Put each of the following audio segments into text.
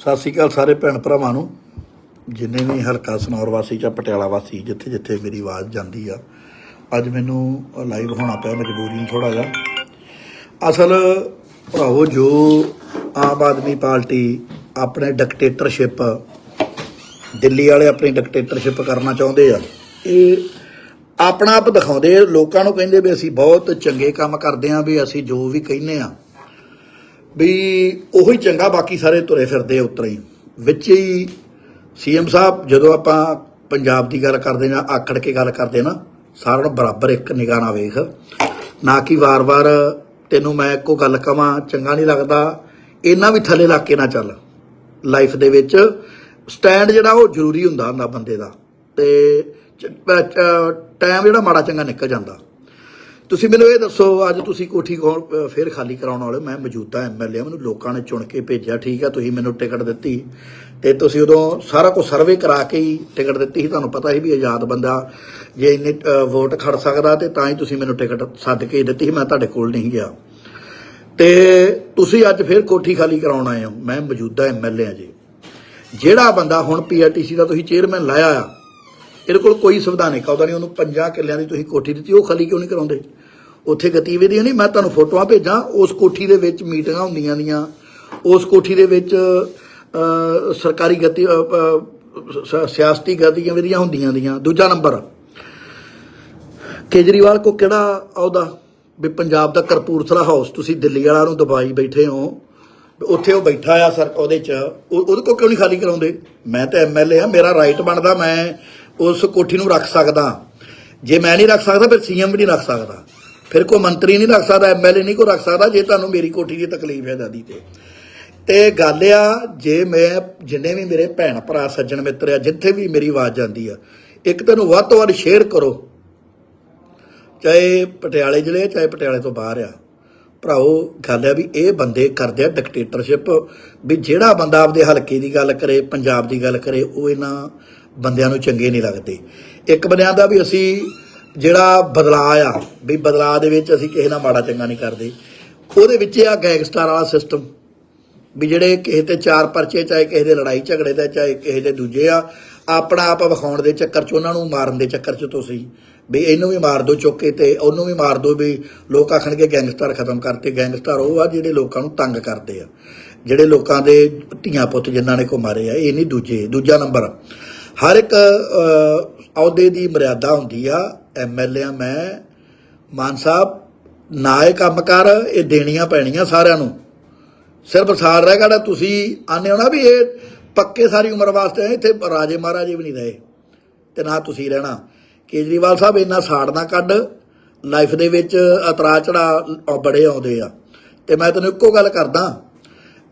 ਸਤਿ ਸ਼੍ਰੀ ਅਕਾਲ ਸਾਰੇ ਭੈਣ ਭਰਾਵਾਂ ਨੂੰ। ਜਿੰਨੇ ਵੀ ਹਲਕਾ ਸਨੌਰ ਵਾਸੀ ਜਾਂ ਪਟਿਆਲਾ ਵਾਸੀ ਜਿੱਥੇ ਜਿੱਥੇ ਮੇਰੀ ਆਵਾਜ਼ ਜਾਂਦੀ ਆ, ਅੱਜ ਮੈਨੂੰ ਲਾਈਵ ਹੋਣਾ ਪਿਆ, ਮਜਬੂਰੀ ਨੂੰ ਥੋੜਾ ਜਿਹਾ। ਅਸਲ ਭਰਾਵੋ, ਜੋ ਆਮ ਆਦਮੀ ਪਾਰਟੀ ਆਪਣੇ ਡਿਕਟੇਟਰਸ਼ਿਪ ਦਿੱਲੀ ਵਾਲੇ ਆਪਣੀ ਡਿਕਟੇਟਰਸ਼ਿਪ ਕਰਨਾ ਚਾਹੁੰਦੇ ਆ, ਇਹ ਆਪਣਾ ਆਪ ਦਿਖਾਉਂਦੇ ਲੋਕਾਂ ਨੂੰ ਕਹਿੰਦੇ ਵੀ ਅਸੀਂ ਬਹੁਤ ਚੰਗੇ ਕੰਮ ਕਰਦੇ ਆ, ਵੀ ਅਸੀਂ ਜੋ ਵੀ ਕਹਿੰਦੇ ਆ ਵੀ ਉਹੀ ਚੰਗਾ ਬਾਕੀ ਸਾਰੇ ਤੁਰੇ ਫਿਰਦੇ ਉੱਤਰ ਹੀ। ਵਿੱਚ ਹੀ ਸੀਐਮ ਸਾਹਿਬ, ਜਦੋਂ ਆਪਾਂ ਪੰਜਾਬ ਦੀ ਗੱਲ ਕਰਦੇ ਨਾ ਆਕੜ ਕੇ ਗੱਲ ਕਰਦੇ ਨਾ ਸਾਰਿਆਂ ਨੂੰ ਬਰਾਬਰ ਇੱਕ ਨਿਗਾਹ ਨਾਲ ਵੇਖ। ਨਾ ਕਿ ਵਾਰ-ਵਾਰ ਤੈਨੂੰ ਮੈਂ ਇੱਕੋ ਗੱਲ ਕਵਾਂ, ਚੰਗਾ ਨਹੀਂ ਲੱਗਦਾ ਇੰਨਾ ਵੀ ਥੱਲੇ ਲੱਗ ਕੇ ਨਾ ਚੱਲ। ਲਾਈਫ ਦੇ ਵਿੱਚ ਸਟੈਂਡ ਜਿਹੜਾ ਉਹ ਜ਼ਰੂਰੀ ਹੁੰਦਾ ਹੁੰਦਾ ਬੰਦੇ ਦਾ। ਤੇ ਟਾਈਮ ਜਿਹੜਾ ਮਾੜਾ ਚੰਗਾ ਨਿਕਲ ਜਾਂਦਾ। ਤੁਸੀਂ ਮੈਨੂੰ ਇਹ ਦੱਸੋ, ਅੱਜ ਤੁਸੀਂ ਕੋਠੀ ਕੌਣ ਅਹ, ਫੇਰ ਖਾਲੀ ਕਰਾਉਣ ਵਾਲੇ ਮੈਂ ਮੌਜੂਦਾ ਐਮਐਲਏ ਮੈਨੂੰ ਲੋਕਾਂ ਨੇ ਚੁਣ ਕੇ ਭੇਜਿਆ। ਠੀਕ ਆ, ਤੁਸੀਂ ਮੈਨੂੰ ਟਿਕਟ ਦਿੱਤੀ। ਤੇ ਤੁਸੀਂ ਉਦੋਂ ਸਾਰਾ ਕੁਝ ਸਰਵੇ ਕਰਾ ਕੇ ਹੀ ਟਿਕਟ ਦਿੱਤੀ ਸੀ। ਤੁਹਾਨੂੰ ਪਤਾ ਸੀ ਵੀ ਆਜ਼ਾਦ ਬੰਦਾ ਜੇ ਇੰਨੇ ਵੋਟ ਖੜ ਸਕਦਾ ਤੇ ਤਾਂ ਹੀ ਤੁਸੀਂ ਮੈਨੂੰ ਟਿਕਟ ਸੱਦ ਕੇ ਦਿੱਤੀ ਸੀ। ਮੈਂ ਤੁਹਾਡੇ ਕੋਲ ਨਹੀਂ ਗਿਆ। ਤੇ ਤੁਸੀਂ ਅੱਜ ਫੇਰ ਕੋਠੀ ਖਾਲੀ ਕਰਾਉਣ ਆਏ ਹੋ। ਮੈਂ ਮੌਜੂਦਾ ਐਮਐਲਏ ਆ ਜੀ। ਜਿਹੜਾ ਬੰਦਾ ਹੁਣ ਪੀਆਰਟੀਸੀ ਦਾ ਤੁਸੀਂ ਚੇਅਰਮੈਨ ਲਾਇਆ ਆ ਇਹਦੇ ਕੋਲ ਕੋਈ ਸੰਵਿਧਾਨਿਕ ਅਹੁਦਾ ਨਹੀਂ ਉਹਨੂੰ ਪੰਜਾਂ ਕਿੱਲਿਆਂ ਦੀ ਤੁਸੀਂ ਕੋਠੀ ਦਿੱਤੀ, ਉਹ ਖਾਲੀ ਕਿਉਂ ਨਹੀਂ ਕਰਾਉਂਦੇ? ਉੱਥੇ ਗਤੀਵਿਧੀਆਂ ਨਹੀਂ, ਮੈਂ ਤੁਹਾਨੂੰ ਫੋਟੋਆਂ ਭੇਜਾਂ, ਉਸ ਕੋਠੀ ਦੇ ਵਿੱਚ ਮੀਟਿੰਗਾਂ ਹੁੰਦੀਆਂ ਦੀਆਂ, ਉਸ ਕੋਠੀ ਦੇ ਵਿੱਚ ਸਰਕਾਰੀ ਗਤੀ ਸਿਆਸਤੀ ਗਤੀਵਿਧੀਆਂ ਹੁੰਦੀਆਂ ਦੀਆਂ, ਦੂਜਾ ਨੰਬਰ, ਕੇਜਰੀਵਾਲ ਕੋ ਕਿਹੜਾ ਅਹੁਦਾ? ਵੀ ਪੰਜਾਬ ਦਾ ਕਰਪੂਰਥਲਾ ਹਾਊਸ, ਤੁਸੀਂ ਦਿੱਲੀ ਵਾਲਾ ਨੂੰ ਦਬਾਈ ਬੈਠੇ ਹੋ, ਉੱਥੇ ਉਹ ਬੈਠਾ ਆ ਸਰ, ਉਹਦੇ ਚ, ਉਹ- ਉਹਦੇ ਕੋ ਕਿਉਂ ਨਹੀਂ ਖਾਲੀ ਕਰਾਉਂਦੇ? ਮੈਂ ਤਾਂ ਐਮਐਲਏ ਆ, ਮੇਰਾ ਰਾਈਟ ਬਣਦਾ, ਮੈਂ ਉਸ ਕੋਠੀ ਨੂੰ ਰੱਖ ਸਕਦਾ। ਜੇ ਮੈਂ ਨਹੀਂ ਰੱਖ ਸਕਦਾ, ਫਿਰ ਸੀਐਮ ਵੀ ਨਹੀਂ ਰੱਖ ਸਕਦਾ। ਫਿਰ ਕੋਈ ਮੰਤਰੀ ਨਹੀਂ ਰੱਖ ਸਕਦਾ ਐਮਐਲਏ ਨਹੀਂ ਕੋ ਰੱਖ ਸਕਦਾ, ਜੇ ਤੁਹਾਨੂੰ ਮੇਰੀ ਕੋਠੀ ਦੀ ਤਕਲੀਫ ਹੈ ਦਾਦੀ ਤੇ। ਤੇ ਗੱਲ ਆ, ਜੇ ਮੈਂ ਜਿੰਨੇ ਵੀ ਮੇਰੇ ਭੈਣ ਭਰਾ, ਸੱਜਣ ਮਿੱਤਰ ਆ, ਜਿੱਥੇ ਵੀ ਮੇਰੀ ਆਵਾਜ਼ ਜਾਂਦੀ ਆ, ਇੱਕ ਤੈਨੂੰ ਵੱਧ ਤੋਂ ਵੱਧ ਸ਼ੇਅਰ ਕਰੋ। ਚਾਹੇ ਪਟਿਆਲੇ ਜ਼ਿਲ੍ਹੇ, ਚਾਹੇ ਪਟਿਆਲੇ ਤੋਂ ਬਾਹਰ ਆ। ਭਰਾਓ, ਗੱਲ ਆ ਵੀ ਇਹ ਬੰਦੇ ਕਰਦੇ ਆ ਡਿਕਟੇਟਰਸ਼ਿਪ ਵੀ ਜਿਹੜਾ ਬੰਦਾ ਆਪਦੇ ਹਲਕੇ ਦੀ ਗੱਲ ਕਰੇ, ਪੰਜਾਬ ਦੀ ਗੱਲ ਕਰੇ, ਉਹ ਇਹਨਾਂ ਬੰਦਿਆਂ ਨੂੰ ਚੰਗੇ ਨਹੀਂ ਲੱਗਦੇ। ਇੱਕ ਬੰਦਿਆਂ ਦਾ ਵੀ ਅਸੀਂ ਜਿਹੜਾ ਬਦਲਾਅ ਆ, ਵੀ ਬਦਲਾਅ ਦੇ ਵਿੱਚ ਅਸੀਂ ਕਿਸੇ ਨਾਲ ਮਾੜਾ ਚੰਗਾ ਨਹੀਂ ਕਰਦੇ। ਉਹਦੇ ਵਿੱਚ ਆ ਗੈਂਗਸਟਰ ਵਾਲਾ ਸਿਸਟਮ ਵੀ ਜਿਹੜੇ ਕਿਸੇ ਤੇ ਚਾਰ ਪਰਚੇ, ਚਾਹੇ ਕਿਸੇ ਦੇ ਲੜਾਈ ਝਗੜੇ ਦਾ, ਚਾਹੇ ਕਿਸੇ ਦੇ ਦੂਜੇ ਆ, ਆਪਣਾ ਆਪ ਵਿਖਾਉਣ ਦੇ ਚੱਕਰ 'ਚ ਉਹਨਾਂ ਨੂੰ ਮਾਰਨ ਦੇ ਚੱਕਰ 'ਚ ਤੁਸੀਂ। ਵੀ ਇਹਨੂੰ ਵੀ ਮਾਰ ਦਿਓ ਚੁੱਕ ਕੇ ਤੇ ਉਹਨੂੰ ਵੀ ਮਾਰ ਦਿਓ ਵੀ ਲੋਕ ਆਖਣਗੇ ਗੈਂਗਸਟਰ ਖਤਮ ਕਰਤੇ। ਗੈਂਗਸਟਰ ਉਹ ਆ ਜਿਹੜੇ ਲੋਕਾਂ ਨੂੰ ਤੰਗ ਕਰਦੇ ਆ। ਜਿਹੜੇ ਲੋਕਾਂ ਦੇ ਧੀਆਂ ਪੁੱਤ ਜਿਨ੍ਹਾਂ ਨੇ ਕੋ ਮਾਰੇ ਆ, ਇਹ ਨਹੀਂ ਦੂਜੇ, ਦੂਜਾ ਨੰਬਰ। ਹਰ ਇੱਕ ਅਹੁਦੇ ਦੀ ਮਰਿਆਦਾ ਹੁੰਦੀ ਆ। ਐਮਐਲਏ ਆ, ਮੈਂ, ਮਾਨ ਸਾਹਿਬ, ਨਾ ਇਹ ਕੰਮ ਕਰ, ਇਹ ਦੇਣੀਆਂ ਪੈਣੀਆਂ ਸਾਰਿਆਂ ਨੂੰ। ਸਿਰਫ ਸਾਲ ਰਹਿ ਗਿਆ, ਤੁਸੀਂ ਆਨੇ ਹੋ ਨਾ ਵੀ ਇਹ ਪੱਕੇ ਸਾਰੀ ਉਮਰ ਵਾਸਤੇ ਇੱਥੇ ਰਾਜੇ ਮਹਾਰਾਜੇ ਵੀ ਨਹੀਂ ਰਹੇ ਤੇ ਨਾ ਤੁਸੀਂ ਰਹਿਣਾ। ਕੇਜਰੀਵਾਲ ਸਾਹਿਬ, ਇੰਨਾ ਸਾੜ ਨਾ ਕੱਢ, ਲਾਈਫ ਦੇ ਵਿੱਚ ਅਤਰਾ ਚੜਾ ਬੜੇ ਆਉਂਦੇ ਆ। ਤੇ ਮੈਂ ਤੈਨੂੰ ਇੱਕੋ ਗੱਲ ਕਰਦਾ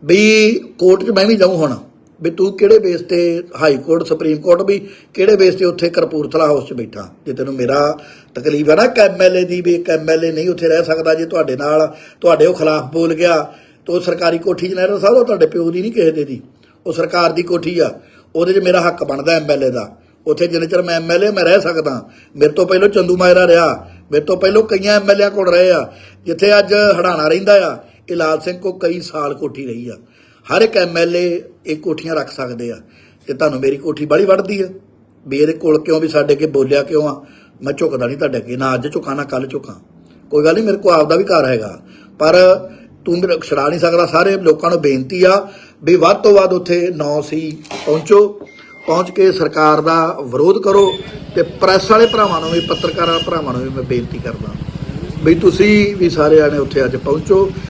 ਵੀ ਕੋਰਟ 'ਚ ਮੈਂ ਵੀ ਜਾਊਂ ਹੁਣ। ਵੀ ਤੂੰ ਕਿਹੜੇ ਬੇਸ ਤੇ ਹਾਈ ਕੋਰਟ ਸੁਪਰੀਮ ਕੋਰਟ ਵੀ ਕਿਹੜੇ ਬੇਸ ਤੇ ਉੱਥੇ ਕਰਪੂਰਥਲਾ ਹਾਊਸ 'ਚ ਬੈਠਾ? ਜੇ ਤੈਨੂੰ ਮੇਰਾ ਤਕਲੀਫ ਹੈ ਨਾ ਇੱਕ ਐਮਐਲਏ ਦੀ ਵੀ, ਇੱਕ ਐਮਐਲਏ ਨਹੀਂ ਉੱਥੇ ਰਹਿ ਸਕਦਾ ਜੇ ਤੁਹਾਡੇ ਨਾਲ, ਤੁਹਾਡੇ ਉਹ ਖਿਲਾਫ ਬੋਲ ਗਿਆ, ਤਾਂ ਉਹ ਸਰਕਾਰੀ ਕੋਠੀ 'ਚ ਨਹੀਂ ਰਹਿ ਉਹ ਤੁਹਾਡੇ ਪਿਓ ਦੀ ਨਹੀਂ ਕਿਸੇ ਦੇ ਦੀ। ਉਹ ਸਰਕਾਰ ਦੀ ਕੋਠੀ ਆ। ਉਹਦੇ 'ਚ ਮੇਰਾ ਹੱਕ ਬਣਦਾ ਐਮਐਲਏ ਦਾ। ਉੱਥੇ ਜਿੰਨੇ ਚਿਰ ਮੈਂ ਐਮਐਲਏ ਮੈਂ ਰਹਿ ਸਕਦਾ। ਮੇਰੇ ਤੋਂ ਪਹਿਲਾਂ ਚੰਦੂ ਮਾਇਰਾ ਰਿਹਾ। ਮੇਰੇ ਤੋਂ ਪਹਿਲਾਂ ਕਈਆਂ ਐਮਐਲਏ ਕੋਲ ਰਹੇ ਆ। ਜਿੱਥੇ ਅੱਜ ਹੜਾਣਾ ਰਹਿੰਦਾ ਆ, ਇਹ ਲਾਲ ਸਿੰਘ ਕੋ ਕਈ ਸਾਲ ਕੋਠੀ ਰਹੀ ਆ। ਹਰ ਇੱਕ ਐਮਐਲਏ ਇਹ ਕੋਠੀਆਂ ਰੱਖ ਸਕਦੇ ਆ ਤੇ ਤੁਹਾਨੂੰ ਮੇਰੀ ਕੋਠੀ ਬੜੀ ਵੱਢਦੀ ਆ। ਵੀ ਇਹਦੇ ਕੋਲ ਕਿਉਂ ਵੀ ਸਾਡੇ ਅੱਗੇ ਬੋਲਿਆ ਕਿਉਂ ਆ? ਮੈਂ ਝੁਕਦਾ ਨਹੀਂ ਤੁਹਾਡੇ ਅੱਗੇ, ਨਾ ਅੱਜ ਝੁਕਾਂ, ਨਾ ਕੱਲ ਝੁਕਾਂ। ਕੋਈ ਗੱਲ ਨਹੀਂ, ਮੇਰੇ ਕੋਲ ਆਪਦਾ ਵੀ ਘਰ ਹੈਗਾ। ਪਰ ਤੂੰ ਮੇਰਾ ਛੜਾ ਨਹੀਂ ਸਕਦਾ, ਸਾਰੇ ਲੋਕਾਂ ਨੂੰ ਬੇਨਤੀ ਆ ਵੀ ਵੱਧ ਤੋਂ ਵੱਧ ਉੱਥੇ 9 ਸੀ ਪਹੁੰਚੋ, ਪਹੁੰਚ ਕੇ ਸਰਕਾਰ ਦਾ ਵਿਰੋਧ ਕਰੋ ਤੇ ਪ੍ਰੈਸ ਵਾਲੇ ਭਰਾਵਾਂ ਨੂੰ ਵੀ, ਪੱਤਰਕਾਰਾਂ ਭਰਾਵਾਂ ਨੂੰ ਵੀ ਮੈਂ ਬੇਨਤੀ ਕਰਦਾ। ਵੀ ਤੁਸੀਂ ਵੀ ਸਾਰੇ ਆਣੇ ਉੱਥੇ ਅੱਜ ਪਹੁੰਚੋ।